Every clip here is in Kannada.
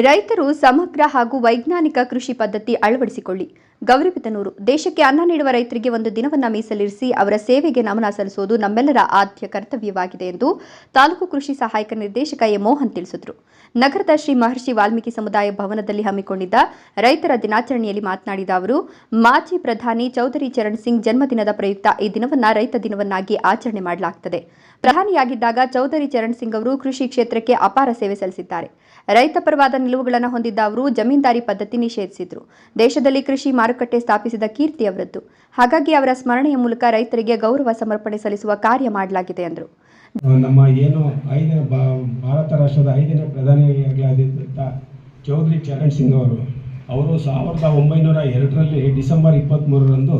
ರೈತರು ಸಮಗ್ರ ಹಾಗೂ ವೈಜ್ಞಾನಿಕ ಕೃಷಿ ಪದ್ಧತಿ ಅಳವಡಿಸಿಕೊಳ್ಳಿ. ಗೌರಿಬಿದನೂರು ದೇಶಕ್ಕೆ ಅನ್ನ ನೀಡುವ ರೈತರಿಗೆ ಒಂದು ದಿನವನ್ನ ಮೀಸಲಿರಿಸಿ ಅವರ ಸೇವೆಗೆ ನಮನ ಸಲ್ಲಿಸುವುದು ನಮ್ಮೆಲ್ಲರ ಆದ್ಯ ಕರ್ತವ್ಯವಾಗಿದೆ ಎಂದು ತಾಲೂಕು ಕೃಷಿ ಸಹಾಯಕ ನಿರ್ದೇಶಕ ಎ. ಮೋಹನ್ ತಿಳಿಸಿದರು. ನಗರದ ಶ್ರೀ ಮಹರ್ಷಿ ವಾಲ್ಮೀಕಿ ಸಮುದಾಯ ಭವನದಲ್ಲಿ ಹಮ್ಮಿಕೊಂಡಿದ್ದ ರೈತರ ದಿನಾಚರಣೆಯಲ್ಲಿ ಮಾತನಾಡಿದ ಅವರು, ಮಾಜಿ ಪ್ರಧಾನಿ ಚೌಧರಿ ಚರಣ್ ಸಿಂಗ್ ಜನ್ಮದಿನದ ಪ್ರಯುಕ್ತ ಈ ದಿನವನ್ನ ರೈತ ದಿನವನ್ನಾಗಿ ಆಚರಣೆ ಮಾಡಲಾಗುತ್ತದೆ ಪ್ರಧಾನಿಯಾಗಿದ್ದಾಗ ಚೌಧರಿ ಚರಣ್ ಸಿಂಗ್ ಅವರು ಕೃಷಿ ಕ್ಷೇತ್ರಕ್ಕೆ ಅಪಾರ ಸೇವೆ ಸಲ್ಲಿಸಿದ್ದಾರೆ. ರೈತ ಪರವಾದ ನಿಲುವುಗಳನ್ನು ಹೊಂದಿದ್ದ ಅವರು ಜಮೀನ್ದಾರಿ ಪದ್ಧತಿ ನಿಷೇಧಿಸಿದ್ರು. ದೇಶದಲ್ಲಿ ಕೃಷಿ ಮಾರುಕಟ್ಟೆ ಸ್ಥಾಪಿಸಿದ ಕೀರ್ತಿ ಅವರದ್ದು. ಹಾಗಾಗಿ ಅವರ ಸ್ಮರಣೆಯ ಮೂಲಕ ರೈತರಿಗೆ ಗೌರವ ಸಮರ್ಪಣೆ ಸಲ್ಲಿಸುವ ಕಾರ್ಯ ಮಾಡಲಾಗಿದೆ ಎಂದರು. ನಮ್ಮ ಏನು ಐದನೇ ಭಾರತ ರಾಷ್ಟ್ರದ ಐದನೇ ಪ್ರಧಾನಿಯಾಗಲಾದಂಥ ಚೌಧರಿ ಚರಣ್ ಸಿಂಗ್ ಅವರು ಅವರು ಸಾವಿರದ ಒಂಬೈನೂರ ಎರಡರಲ್ಲಿ ಡಿಸೆಂಬರ್ ಇಪ್ಪತ್ತ್ಮೂರರಂದು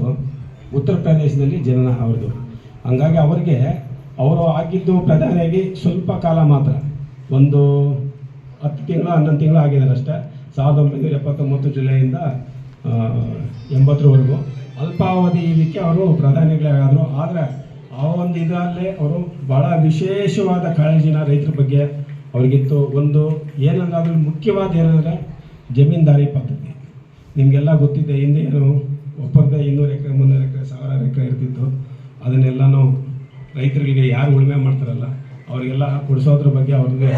ಉತ್ತರ ಪ್ರದೇಶದಲ್ಲಿ ಜನನ ಅವರದು ಹಂಗಾಗಿ ಅವರಿಗೆ, ಅವರು ಆಗಿದ್ದು ಪ್ರಧಾನಿಯಾಗಿ ಸ್ವಲ್ಪ ಕಾಲ ಮಾತ್ರ, ಒಂದು ಹತ್ತು ತಿಂಗಳು, ಹನ್ನೊಂದು ತಿಂಗಳು ಆಗಿದ್ದಾರೆ ಅಷ್ಟೇ. ಸಾವಿರದ ಒಂಬೈನೂರ ಎಪ್ಪತ್ತೊಂಬತ್ತು ಜುಲೈಯಿಂದ ಎಂಬತ್ತರವರೆಗೂ ಅಲ್ಪಾವಧಿ ಇದಕ್ಕೆ ಅವರು ಪ್ರಧಾನಿಗಳಾದರು. ಆದರೆ ಆ ಒಂದು ಇದರಲ್ಲೇ ಅವರು ಭಾಳ ವಿಶೇಷವಾದ ಕಾಳಜಿನ ರೈತರ ಬಗ್ಗೆ ಅವ್ರಿಗಿತ್ತು. ಒಂದು ಏನಂದ್ರೆ ಮುಖ್ಯವಾದ ಏನಂದರೆ ಜಮೀನ್ದಾರಿ ಪದ್ಧತಿ. ನಿಮಗೆಲ್ಲ ಗೊತ್ತಿದೆ, ಹಿಂದೆ ಏನು ಒಬ್ಬರದೇ ಇನ್ನೂರು ಎಕರೆ, ಮುನ್ನೂರು ಎಕರೆ, ಸಾವಿರಾರು ಎಕರೆ ಇರ್ತಿತ್ತು. ಅದನ್ನೆಲ್ಲನೂ ರೈತರಿಗೆ ಯಾರು ಉಳುಮೆ ಮಾಡ್ತಾರಲ್ಲ, ಅವರಿಗೆಲ್ಲ ಕೊಡಿಸೋದ್ರ ಬಗ್ಗೆ ಅವ್ರಿಗೆ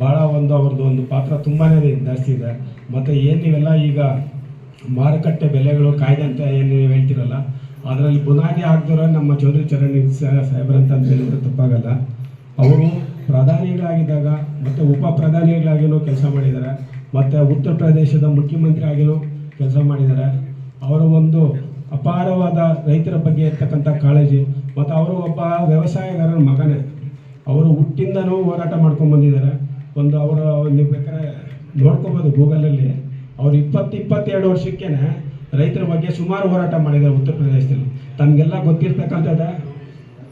ಭಾಳ ಒಂದು ಅವ್ರದ್ದು ಒಂದು ಪಾತ್ರ ತುಂಬಾ ಜಾಸ್ತಿ ಇದೆ. ಮತ್ತು ಏನು ನೀವೆಲ್ಲ ಈಗ ಮಾರುಕಟ್ಟೆ ಬೆಲೆಗಳು ಕಾಯ್ದೆ ಅಂತ ಏನು ಹೇಳ್ತಿರಲ್ಲ, ಅದರಲ್ಲಿ ಬುನಾದಿ ಆಗ್ದಿರೋ ನಮ್ಮ ಚೌಧರಿ ಚರಣ್ ಸಾಹೇಬ್ರಂತ ಅಂತ ಹೇಳಿದ್ರೆ ತಪ್ಪಾಗಲ್ಲ. ಅವರು ಪ್ರಧಾನಿಗಳಾಗಿದ್ದಾಗ ಮತ್ತು ಉಪ ಪ್ರಧಾನಿಗಳಾಗಿಯೂ ಕೆಲಸ ಮಾಡಿದ್ದಾರೆ ಮತ್ತು ಉತ್ತರ ಪ್ರದೇಶದ ಮುಖ್ಯಮಂತ್ರಿ ಆಗಿಯೂ ಕೆಲಸ ಮಾಡಿದ್ದಾರೆ ಅವರು ಒಂದು ಅಪಾರವಾದ ರೈತರ ಬಗ್ಗೆ ಇರ್ತಕ್ಕಂಥ ಕಾಳಜಿ, ಮತ್ತು ಅವರು ಒಬ್ಬ ವ್ಯವಸಾಯಗಾರರ ಮಗನೇ. ಅವರು ಹುಟ್ಟಿಂದನೂ ಹೋರಾಟ ಮಾಡ್ಕೊಂಡು ಬಂದಿದ್ದಾರೆ. ಒಂದು ಅವರ, ನೀವು ಬೇಕಾದ್ರೆ ನೋಡ್ಕೊಬೋದು ಗೂಗಲಲ್ಲಿ. ಅವ್ರು ಇಪ್ಪತ್ತು ಇಪ್ಪತ್ತೆರಡು ವರ್ಷಕ್ಕೆ ರೈತರ ಬಗ್ಗೆ ಸುಮಾರು ಹೋರಾಟ ಮಾಡಿದ್ದಾರೆ ಉತ್ತರ ಪ್ರದೇಶದಲ್ಲಿ. ತಮಗೆಲ್ಲ ಗೊತ್ತಿರ್ತಕ್ಕಂಥದ್ದು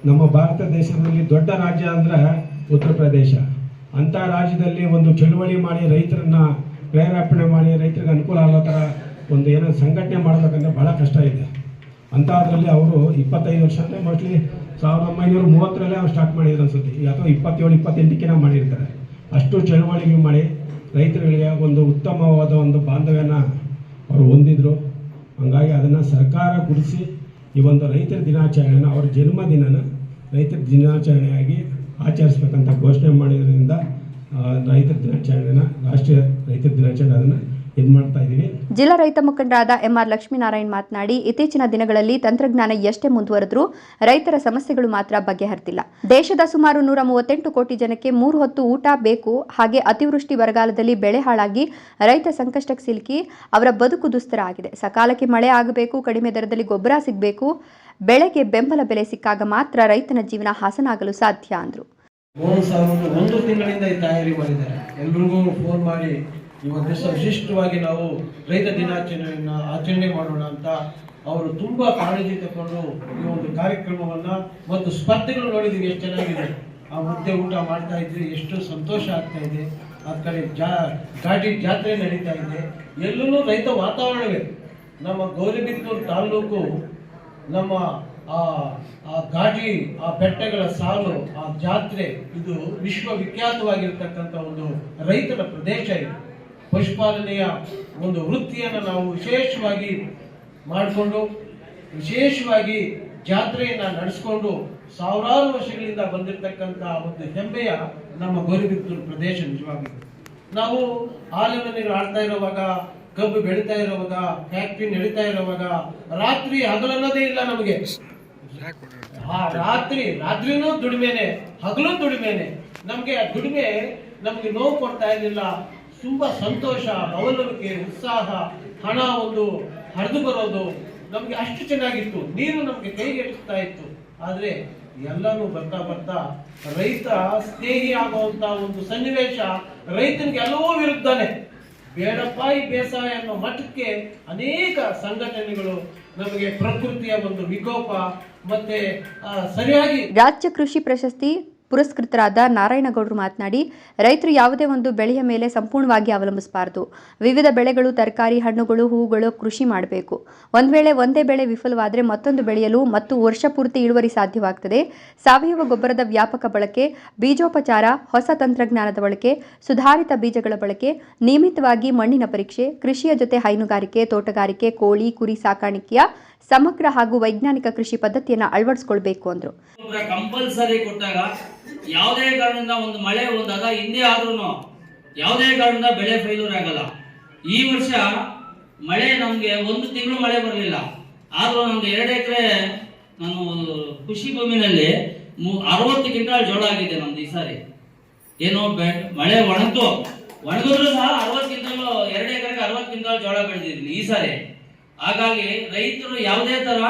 ನಮ್ಮ ಭಾರತ ದೇಶದಲ್ಲಿ ದೊಡ್ಡ ರಾಜ್ಯ ಅಂದರೆ ಉತ್ತರ ಪ್ರದೇಶ. ಅಂಥ ರಾಜ್ಯದಲ್ಲಿ ಒಂದು ಚಳುವಳಿ ಮಾಡಿ ರೈತರನ್ನ ಪ್ರೇರೇಪಣೆ ಮಾಡಿ ರೈತರಿಗೆ ಅನುಕೂಲ ಆಗೋ ಥರ ಒಂದು ಏನೋ ಸಂಘಟನೆ ಮಾಡಬೇಕಂದ್ರೆ ಭಾಳ ಕಷ್ಟ ಇದೆ. ಅಂಥದ್ರಲ್ಲಿ ಅವರು ಇಪ್ಪತ್ತೈದು ವರ್ಷ ಅಂದರೆ ಮೋಸ್ಟ್ಲಿ ಸಾವಿರದ ಒಂಬೈನೂರ ಮೂವತ್ತರಲ್ಲೇ ಅವ್ರು ಸ್ಟಾರ್ಟ್ ಮಾಡಿದ್ರು ಅನ್ಸುತ್ತೆ. ಅಥವಾ ಇಪ್ಪತ್ತೇಳು ಇಪ್ಪತ್ತೆಂಟಕ್ಕೆ ಮಾಡಿರ್ತಾರೆ. ಅಷ್ಟು ಚಳುವಳಿಗಳು ಮಾಡಿ ರೈತರುಗಳಿಗೆ ಒಂದು ಉತ್ತಮವಾದ ಒಂದು ಬಾಂಧವ್ಯನ ಅವರು ಹೊಂದಿದ್ರು. ಹಂಗಾಗಿ ಅದನ್ನು ಸರ್ಕಾರ ಗುರುತಿಸಿ ಈ ಒಂದು ರೈತರ ದಿನಾಚರಣೆನ ಅವರ ಜನ್ಮದಿನನ ರೈತರ ದಿನಾಚರಣೆಯಾಗಿ ಆಚರಿಸ್ಬೇಕಂತ ಘೋಷಣೆ ಮಾಡಿದ್ರಿಂದ ರೈತರ ದಿನಾಚರಣೆನ, ರಾಷ್ಟ್ರೀಯ ರೈತರ ದಿನಾಚರಣೆ ಅದನ್ನು ಜಿಲ್ಲಾ ರೈತ ಮುಖಂಡರಾದ ಎಂಆರ್ ಲಕ್ಷ್ಮೀನಾರಾಯಣ್ ಮಾತನಾಡಿ ಇತ್ತೀಚಿನ ದಿನಗಳಲ್ಲಿ ತಂತ್ರಜ್ಞಾನ ಎಷ್ಟೇ ಮುಂದುವರೆದರೂ ರೈತರ ಸಮಸ್ಯೆಗಳು ಮಾತ್ರ ಬಗೆಹರಿತಿಲ್ಲ ದೇಶದ ಸುಮಾರು ನೂರ ಮೂವತ್ತೆಂಟು ಕೋಟಿ ಜನಕ್ಕೆ ಮೂರು ಹೊತ್ತು ಊಟ ಬೇಕು ಹಾಗೆ ಅತಿವೃಷ್ಟಿ ಬರಗಾಲದಲ್ಲಿ ಬೆಳೆ ಹಾಳಾಗಿ ರೈತ ಸಂಕಷ್ಟಕ್ಕೆ ಸಿಲುಕಿ ಅವರ ಬದುಕು ದುಸ್ತರ ಆಗಿದೆ ಸಕಾಲಕ್ಕೆ ಮಳೆ ಆಗಬೇಕು ಕಡಿಮೆ ದರದಲ್ಲಿ ಗೊಬ್ಬರ ಸಿಗಬೇಕು ಬೆಳೆಗೆ ಬೆಂಬಲ ಬೆಲೆ ಸಿಕ್ಕಾಗ ಮಾತ್ರ ರೈತನ ಜೀವನ ಹಾಸನಾಗಲು ಸಾಧ್ಯ ಅಂದರು. ಒಂದು ತಿಂಗಳಿಂದ ಈ ತಯಾರಿ ಮಾಡಿದ್ದಾರೆ ಎಲ್ರಿಗೂ ಫೋನ್ ಮಾಡಿ ದಿವಸ ವಿಶಿಷ್ಟವಾಗಿ ನಾವು ರೈತ ದಿನಾಚರಣೆಯನ್ನು ಆಚರಣೆ ಮಾಡೋಣ ಅಂತ ಅವರು ತುಂಬಾ ಕಾಳಜಿ ತಗೊಂಡು ಈ ಒಂದು ಕಾರ್ಯಕ್ರಮವನ್ನ ಮತ್ತು ಸ್ಪರ್ಧೆಗಳು ನೋಡಿದೀವಿ, ಎಷ್ಟು ಚೆನ್ನಾಗಿದೆ. ಆ ಮುದ್ದೆ ಊಟ ಮಾಡ್ತಾ ಇದ್ರೆ, ಎಷ್ಟು ಸಂತೋಷ ಆಗ್ತಾ ಇದೆ. ಆ ಕಡೆ ಜಾ ಘಾಟಿ ಜಾತ್ರೆ ನಡೀತಾ ಇದೆ. ಎಲ್ಲೂ ರೈತ ವಾತಾವರಣವೇ. ನಮ್ಮ ಗೌರಿಬಿದನೂರು ತಾಲೂಕು, ನಮ್ಮ ಆ ಆ ಘಾಟಿ ಆ ಬೆಟ್ಟಗಳ ಸಾಲು, ಆ ಜಾತ್ರೆ, ಇದು ವಿಶ್ವವಿಖ್ಯಾತವಾಗಿರ್ತಕ್ಕಂಥ ಒಂದು ರೈತರ ಪ್ರದೇಶ ಇದು. ಪಶುಪಾಲನೆಯ ಒಂದು ವೃತ್ತಿಯನ್ನು ನಾವು ವಿಶೇಷವಾಗಿ ಮಾಡಿಕೊಂಡು, ವಿಶೇಷವಾಗಿ ಜಾತ್ರೆಯನ್ನು ನಡೆಸ್ಕೊಂಡು ಸಾವಿರಾರು ವರ್ಷಗಳಿಂದ ಬಂದಿರತಕ್ಕಂಥ ಒಂದು ಹೆಮ್ಮೆಯ ನಮ್ಮ ಗೋರಿಬಿತ್ತೂರು ಪ್ರದೇಶ ನಿಜವಾಗಿ ನಾವು ನೀರು ಆಡ್ತಾ ಇರುವಾಗ, ಕಬ್ಬು ಬೆಳೀತಾ ಇರುವಾಗ ಫ್ಯಾಕ್ಟ್ರಿ ನಡೀತಾ ಇರುವಾಗ ರಾತ್ರಿ ಹಗಲನ್ನೋದೇ ಇಲ್ಲ ನಮಗೆ. ಆ ರಾತ್ರಿ, ರಾತ್ರಿನೂ ದುಡಿಮೆನೆ, ಹಗಲು ದುಡಿಮೆನೆ. ನಮ್ಗೆ ಆ ದುಡಿಮೆ ನಮ್ಗೆ ನೋವು ಕೊಡ್ತಾ ಇರಲಿಲ್ಲ. ತುಂಬಾ ಸಂತೋಷ ಲವಲವಿಕೆ ಉತ್ಸಾಹ, ಹಣ ಒಂದು ಹರಿದು ಬರೋದು ನಮ್ಗೆ ಅಷ್ಟು ಚೆನ್ನಾಗಿತ್ತು. ನೀರು ನಮ್ಗೆ ಕೈಗೆ ಎಟ್ಟಿಸ್ತಾ ಇತ್ತು. ಆದ್ರೆ ಎಲ್ಲನೂ ಬರ್ತಾ ಬರ್ತಾ ರೈತ ಸ್ನೇಹಿ ಆಗುವಂತ ಒಂದು ಸನ್ನಿವೇಶ ರೈತನಿಗೆ ಎಲ್ಲವೂ ಇರುತ್ತಾನೆ ಬೇಡಪ್ಪ ಈ ಬೇಸಾಯ ಅನ್ನೋ ಮಟ್ಟಕ್ಕೆ ಅನೇಕ ಸಂಘಟನೆಗಳು ನಮಗೆ ಪ್ರಕೃತಿಯ ಒಂದು ವಿಕೋಪ ಮತ್ತೆ ಸರಿಯಾಗಿ ರಾಜ್ಯ ಕೃಷಿ ಪ್ರಶಸ್ತಿ ಪುರಸ್ಕೃತರಾದ ನಾರಾಯಣಗೌಡರು ಮಾತನಾಡಿ, ರೈತರು ಯಾವುದೇ ಒಂದು ಬೆಳೆಯ ಮೇಲೆ ಸಂಪೂರ್ಣವಾಗಿ ಅವಲಂಬಿಸಬಾರದು. ವಿವಿಧ ಬೆಳೆಗಳು, ತರಕಾರಿ, ಹಣ್ಣುಗಳು ಹೂವುಗಳು ಕೃಷಿ ಮಾಡಬೇಕು. ಒಂದು ವೇಳೆ ಒಂದೇ ಬೆಳೆ ವಿಫಲವಾದರೆ ಮತ್ತೊಂದು ಬೆಳೆಯಲು ಮತ್ತು ವರ್ಷ ಪೂರ್ತಿ ಇಳುವರಿ ಸಾಧ್ಯವಾಗುತ್ತದೆ ಸಾವಯವ ಗೊಬ್ಬರದ ವ್ಯಾಪಕ ಬಳಕೆ, ಬೀಜೋಪಚಾರ, ಹೊಸ ತಂತ್ರಜ್ಞಾನದ ಬಳಕೆ, ಸುಧಾರಿತ ಬೀಜಗಳ ಬಳಕೆ, ನಿಯಮಿತವಾಗಿ ಮಣ್ಣಿನ ಪರೀಕ್ಷೆ, ಕೃಷಿಯ ಜೊತೆ ಹೈನುಗಾರಿಕೆ, ತೋಟಗಾರಿಕೆ, ಕೋಳಿ, ಕುರಿ ಸಾಕಾಣಿಕೆಯ ಸಮಗ್ರ ಹಾಗೂ ವೈಜ್ಞಾನಿಕ ಕೃಷಿ ಪದ್ಧತಿಯನ್ನು ಅಳವಡಿಸಿಕೊಳ್ಬೇಕು ಅಂದರು. ಯಾವುದೇ ಕಾರಣದಿಂದ ಒಂದು ಮಳೆ ಒಂದು ಹಿಂದೆ ಆದ್ರೂ ಯಾವುದೇ ಕಾರಣದಿಂದ ಬೆಳೆ ಫೈಲೂರ್ ಆಗಲ್ಲ. ಈ ವರ್ಷ ಮಳೆ ನಮ್ಗೆ ಒಂದು ತಿಂಗಳು ಮಳೆ ಬರಲಿಲ್ಲ. ಆದ್ರೂ ನಮ್ಗೆ ಎರಡು ಎಕರೆ ನಾನು ಕೃಷಿ ಭೂಮಿನಲ್ಲಿ ಅರವತ್ತು ಕ್ವಿಂಟಾಲ್ ಜೋಳ ಆಗಿದೆ ನಮ್ದು ಈ ಸಾರಿ. ಏನು ಮಳೆ ಒಣಗ್ತು. ಒಣಗಿದ್ರು ಸಹ ಅರವತ್ತು ಕ್ವಿಂಟಲ್ ಎರಡು ಎಕರೆಗೆ ಅರವತ್ತು ಕ್ವಿಂಟಲ್ ಜೋಳ ಬೆಳೆದಿದ್ವಿ ಈ ಸಾರಿ. ಹಾಗಾಗಿ ರೈತರು ಯಾವುದೇ ತರ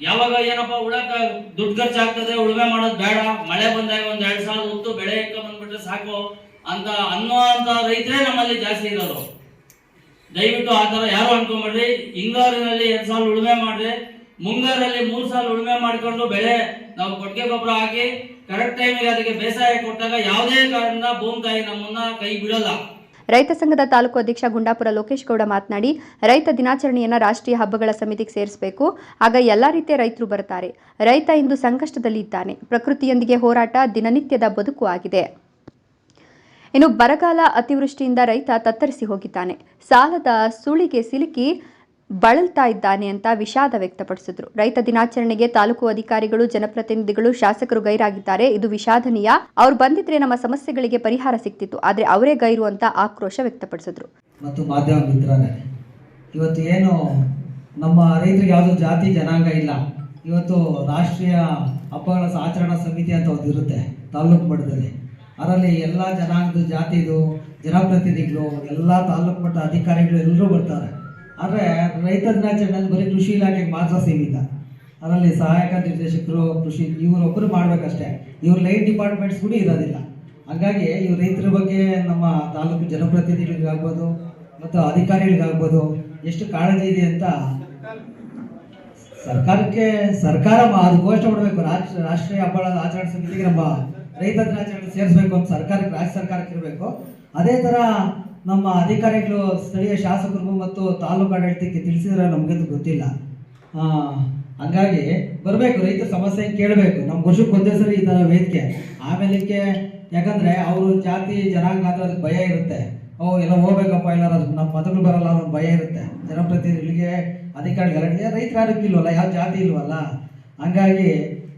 ಯಾವಾಗ ಏನಪ್ಪ ಉಳಕ ದುಡ್ಡು ಖರ್ಚಾಗ್ತದೆ, ಉಳುಮೆ ಮಾಡೋದು ಬೇಡ, ಮಳೆ ಬಂದಾಗ ಒಂದ್ ಎರಡ್ ಸಾವಿರ ಹೊತ್ತು ಬೆಳೆ ಇಕ್ಕ ಬಂದ್ಬಿಟ್ರೆ ಸಾಕು ಅಂತ ಅನ್ನೋ ಅಂತ ರೈತರೇ ನಮ್ಮಲ್ಲಿ ಜಾಸ್ತಿ ಇರೋರು. ದಯವಿಟ್ಟು ಆ ತರ ಯಾರು ಅನ್ಕೊಂಡ್ಬಿಡ್ರಿ ಹಿಂಗಾರಿನಲ್ಲಿ ಎರಡ್ ಸಾವಿರ ಉಳುಮೆ ಮಾಡ್ರಿ ಮುಂಗಾರಲ್ಲಿ ಮೂರ್ ಸಾಲ ಉಳುಮೆ ಮಾಡ್ಕೊಂಡು ಬೆಳೆ ನಾವು ಕೊಟ್ಟಿಗೆ ಗೊಬ್ಬರ ಹಾಕಿ ಕರೆಕ್ಟ್ ಟೈಮಿಗೆ ಅದಕ್ಕೆ ಬೇಸಾಯ ಕೊಟ್ಟಾಗ ಯಾವುದೇ ಕಾರಣದಿಂದ ಭೂಮಿ ತಾಯಿ ನಮ್ಮನ್ನ ಕೈ ಬಿಡಲ್ಲ. ರೈತ ಸಂಘದ ತಾಲೂಕು ಅಧ್ಯಕ್ಷ ಗುಂಡಾಪುರ ಲೋಕೇಶ್ ಗೌಡ ಮಾತನಾಡಿ, ರೈತ ದಿನಾಚರಣೆಯನ್ನು ರಾಷ್ಟ್ರೀಯ ಹಬ್ಬಗಳ ಸಮಿತಿಗೆ ಸೇರಿಸಬೇಕು. ಆಗ ಎಲ್ಲ ರೀತಿಯ ರೈತರು ಬರ್ತಾರೆ ರೈತ ಇಂದು ಸಂಕಷ್ಟದಲ್ಲಿ ಇದ್ದಾನೆ. ಪ್ರಕೃತಿಯೊಂದಿಗೆ ಹೋರಾಟ ದಿನನಿತ್ಯದ ಬದುಕು ಆಗಿದೆ. ಇನ್ನು ಬರಗಾಲ ಅತಿವೃಷ್ಟಿಯಿಂದ ರೈತ ತತ್ತರಿಸಿ ಹೋಗಿದ್ದಾನೆ. ಸಾಲದ ಸುಳಿಗೆ ಸಿಲುಕಿ ಬಳಲ್ತಾ ಇದ್ದಾನೆ ಅಂತ ವಿಷಾದ ವ್ಯಕ್ತಪಡಿಸಿದ್ರು. ರೈತ ದಿನಾಚರಣೆಗೆ ತಾಲೂಕು ಅಧಿಕಾರಿಗಳು, ಜನಪ್ರತಿನಿಧಿಗಳು, ಶಾಸಕರು ಗೈರಾಗಿದ್ದಾರೆ. ಇದು ವಿಷಾದನೀಯ. ಅವ್ರು ಬಂದಿದ್ರೆ ನಮ್ಮ ಸಮಸ್ಯೆಗಳಿಗೆ ಪರಿಹಾರ ಸಿಕ್ತಿತ್ತು. ಆದ್ರೆ ಅವರೇ ಗೈರು ಅಂತ ಆಕ್ರೋಶ ವ್ಯಕ್ತಪಡಿಸಿದ್ರು. ಮತ್ತು ಮಾಧ್ಯಮ ಮಿತ್ರರೇ, ಇವತ್ತು ಏನು ನಮ್ಮ ರೈತರಿಗೆ ಯಾವುದೋ ಜಾತಿ, ಜನಾಂಗ ಇಲ್ಲ. ಇವತ್ತು ರಾಷ್ಟ್ರೀಯ ಹಬ್ಬಗಳ ಆಚರಣಾ ಸಮಿತಿ ಅಂತ ಒಂದು ಇರುತ್ತೆ ತಾಲೂಕು ಮಟ್ಟದಲ್ಲಿ. ಅದರಲ್ಲಿ ಎಲ್ಲ ಜನಾಂಗದ ಜಾತಿದು, ಜನಪ್ರತಿನಿಧಿಗಳು, ಎಲ್ಲ ತಾಲೂಕು ಮಟ್ಟ ಅಧಿಕಾರಿಗಳು ಎಲ್ಲರೂ ಬರ್ತಾರೆ. ಆದರೆ ರೈತ ದಿನಾಚರಣೆಯಲ್ಲಿ ಬರೀ ಕೃಷಿ ಇಲಾಖೆಗೆ ಮಾತ್ರ ಸೀಮಿತ. ಅದರಲ್ಲಿ ಸಹಾಯಕ ನಿರ್ದೇಶಕರು, ಕೃಷಿ ಇವರೊಬ್ಬರು ಮಾಡಬೇಕಷ್ಟೇ. ಇವ್ರ ಲೈಟ್ ಡಿಪಾರ್ಟ್ಮೆಂಟ್ಸ್ ಕೂಡ ಇರೋದಿಲ್ಲ. ಹಾಗಾಗಿ ಇವ್ರ ರೈತರ ಬಗ್ಗೆ ನಮ್ಮ ತಾಲೂಕು ಜನಪ್ರತಿನಿಧಿಗಳಿಗಾಗ್ಬೋದು ಮತ್ತು ಅಧಿಕಾರಿಗಳಿಗಾಗ್ಬೋದು ಎಷ್ಟು ಕಾಳಜಿ ಇದೆ ಅಂತ ಸರ್ಕಾರಕ್ಕೆ, ಸರ್ಕಾರ ಅದು ಘೋಷಣೆ ಮಾಡಬೇಕು ರಾಷ್ಟ್ರ ರಾಷ್ಟ್ರೀಯ ಹಬ್ಬಗಳ ಆಚರಣೆ ಸಮಿತಿಗೆ ನಮ್ಮ ರೈತ ದಿನಾಚರಣೆ ಸೇರಿಸಬೇಕು ಅಂತ ಸರ್ಕಾರಕ್ಕೆ, ರಾಜ್ಯ ಸರ್ಕಾರಕ್ಕೆ ಇರಬೇಕು. ಅದೇ ಥರ ನಮ್ಮ ಅಧಿಕಾರಿಗಳು, ಸ್ಥಳೀಯ ಶಾಸಕರಿಗೂ ಮತ್ತು ತಾಲೂಕು ಆಡಳಿತಕ್ಕೆ ತಿಳಿಸಿದ್ರೆ ನಮಗಂತೂ ಗೊತ್ತಿಲ್ಲ. ಹಂಗಾಗಿ ಬರಬೇಕು, ರೈತ ಸಮಸ್ಯೆ ಕೇಳಬೇಕು. ನಮ್ಮ ವರ್ಷಕ್ಕೆ ಒಂದೇ ಸರಿ ಈ ವೇದಿಕೆ. ಆಮೇಲಕ್ಕೆ ಯಾಕಂದ್ರೆ ಅವರು ಜಾತಿ, ಜನಾಂಗ ಆದರೆ ಅದಕ್ಕೆ ಭಯ ಇರುತ್ತೆ. ಓ, ಎಲ್ಲ ಹೋಗ್ಬೇಕಪ್ಪ ಅದು ನಮ್ಮ ಮತಗಳು ಬರಲ್ಲ ಅನ್ನೋ ಭಯ ಇರುತ್ತೆ. ಜನಪ್ರತಿನಿಧಿಗಳಿಗೆ, ಅಧಿಕಾರಿಗಳಿಗೆ. ರೈತರು ಯಾರು ಇಲ್ವಲ್ಲ, ಯಾವ ಜಾತಿ ಇಲ್ವಲ್ಲ? ಹಂಗಾಗಿ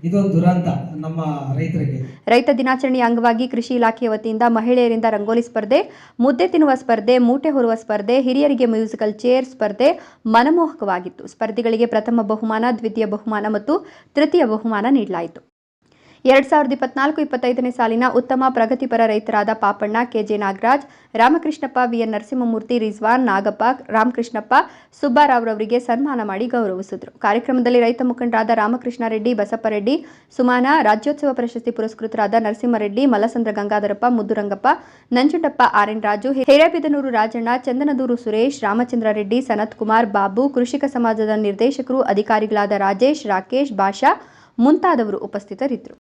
ಇದೊಂದು ದುರಂತ ನಮ್ಮ ರೈತರಿಗೆ. ರೈತ ದಿನಾಚರಣೆಯ ಅಂಗವಾಗಿ ಕೃಷಿ ಇಲಾಖೆಯ ವತಿಯಿಂದ ಮಹಿಳೆಯರಿಂದ ರಂಗೋಲಿ ಸ್ಪರ್ಧೆ, ಮುದ್ದೆ ತಿನ್ನುವ ಸ್ಪರ್ಧೆ, ಮೂಟೆ ಹೊರುವ ಸ್ಪರ್ಧೆ, ಹಿರಿಯರಿಗೆ ಮ್ಯೂಸಿಕಲ್ ಚೇರ್ ಸ್ಪರ್ಧೆ ಮನಮೋಹಕವಾಗಿತ್ತು. ಸ್ಪರ್ಧಿಗಳಿಗೆ ಪ್ರಥಮ ಬಹುಮಾನ, ದ್ವಿತೀಯ ಬಹುಮಾನ ಮತ್ತು ತೃತೀಯ ಬಹುಮಾನ ನೀಡಲಾಯಿತು. ಎರಡ್ ಸಾವಿರದ ಇಪ್ಪತ್ನಾಲ್ಕು ಇಪ್ಪತ್ತೈದನೇ ಸಾಲಿನ ಉತ್ತಮ ಪ್ರಗತಿಪರ ರೈತರಾದ ಪಾಪಣ್ಣ, ಕೆಜೆ ನಾಗರಾಜ್, ರಾಮಕೃಷ್ಣಪ್ಪ, ವಿಎನ್ ನರಸಿಂಹಮೂರ್ತಿ, ರಿಜ್ವಾನ್, ನಾಗಪ್ಪ, ರಾಮಕೃಷ್ಣಪ್ಪ ಸುಬ್ಬಾರಾವ್ರವರಿಗೆ ಸನ್ಮಾನ ಮಾಡಿ ಗೌರವಿಸಿದರು. ಕಾರ್ಯಕ್ರಮದಲ್ಲಿ ರೈತ ಮುಖಂಡರಾದ ರಾಮಕೃಷ್ಣ ರೆಡ್ಡಿ ಬಸಪ್ಪ ರೆಡ್ಡಿ ಸುಮಾನ, ರಾಜ್ಯೋತ್ಸವ ಪ್ರಶಸ್ತಿ ಪುರಸ್ಕೃತರಾದ ನರಸಿಂಹರೆಡ್ಡಿ, ಮಲಸಂದ್ರ ಗಂಗಾಧರಪ್ಪ, ಮುದ್ದುರಂಗಪ್ಪ, ನಂಜುಂಡಪ್ಪ, ಆರ್ಎನ್ ರಾಜು, ಹಿರೇಬಿದನೂರು ರಾಜಣ್ಣ, ಚಂದನದೂರು ಸುರೇಶ್ ರಾಮಚಂದ್ರ ರೆಡ್ಡಿ ಸನತ್ ಕುಮಾರ್ ಬಾಬು, ಕೃಷಿಕ ಸಮಾಜದ ನಿರ್ದೇಶಕರು, ಅಧಿಕಾರಿಗಳಾದ ರಾಜೇಶ್, ರಾಕೇಶ್, ಭಾಷಾ ಮುಂತಾದವರು ಉಪಸ್ಥಿತರಿದ್ದರು.